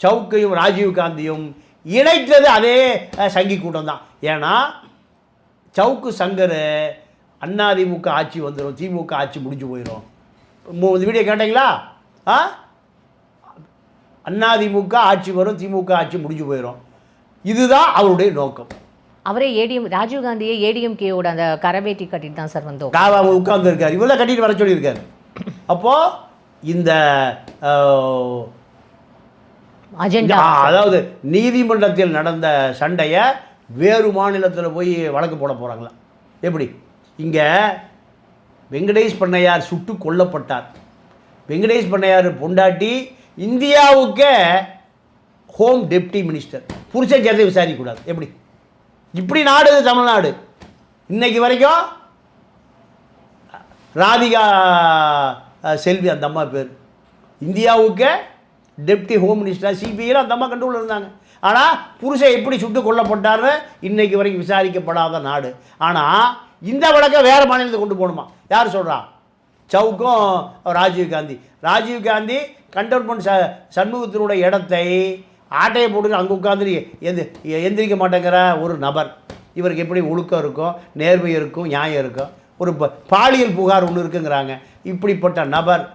சவுக்கையும் ராஜீவ் காந்தியும் இணைத்தது அதே சங்கி கூட்டம் தான். ஏன்னா சவுக்கு சங்கர் அதிமுக ஆட்சி வந்துடும் திமுக ஆட்சி முடிஞ்சு போயிடும் இந்த வீடியோ கேட்டீங்களா? ஆ? அதிமுக ஆட்சி வரும் திமுக ஆட்சி முடிஞ்சு போயிடும் இதுதான் அவருடைய நோக்கம். அவரே ஏடிஎம் ராஜீவ்காந்தியே ஏடிஎம்கேயோட அந்த கரவேட்டி கட்டிட்டு தான் சார் வந்தோம். காவா உட்கார்ந்து இருக்கார் இவரெல்லாம் கட்டிட்டு வர சொல்லியிருக்காரு. அப்போது இந்த அதாவது நீதிமன்றத்தில் நடந்த சண்டையை வேறு மாநிலத்தில் போய் வழக்கு போட போகிறாங்களா எப்படி? இங்கே வெங்கடேஷ் பண்ணையார் சுட்டு கொல்லப்பட்டார். வெங்கடேஷ் பண்ணையார் பொண்டாட்டி இந்தியாவுக்கே ஹோம் டெப்டி மினிஸ்டர். புருஷன் சேர்த்து விசாரிக்கக்கூடாது. எப்படி? இப்படி நாடு தமிழ்நாடு. இன்னைக்கு வரைக்கும் ராதிகா செல்வி அந்த அம்மா பேர். இந்தியாவுக்கு டெப்டி ஹோம் மினிஸ்டராக சிபிஐயில் அந்த அம்மா கண்ட்ரோலில் இருந்தாங்க. ஆனால் புருஷன் எப்படி சுட்டு கொல்லப்பட்டார்னு இன்றைக்கு வரைக்கும் விசாரிக்கப்படாத நாடு. ஆனால் இந்த வழக்கை வேறு மாநிலத்தை கொண்டு போகணுமா? யார் சொல்கிறா சவுக்கும் ராஜீவ் காந்தி. ராஜீவ் காந்தி கண்டோன்மெண்ட் ச சண்முகத்தினுடைய இடத்தை ஆட்டையை போட்டு அங்கே உட்காந்து எந்த எந்திரிக்க மாட்டேங்கிற ஒரு நபர். இவருக்கு எப்படி ஒழுக்கம் இருக்கும் நேர்மை இருக்கும் நியாயம் இருக்கும்? ஒரு ப- பாலியல் புகார் ஒன்று இருக்குங்கிறாங்க. இப்படிப்பட்ட நபர்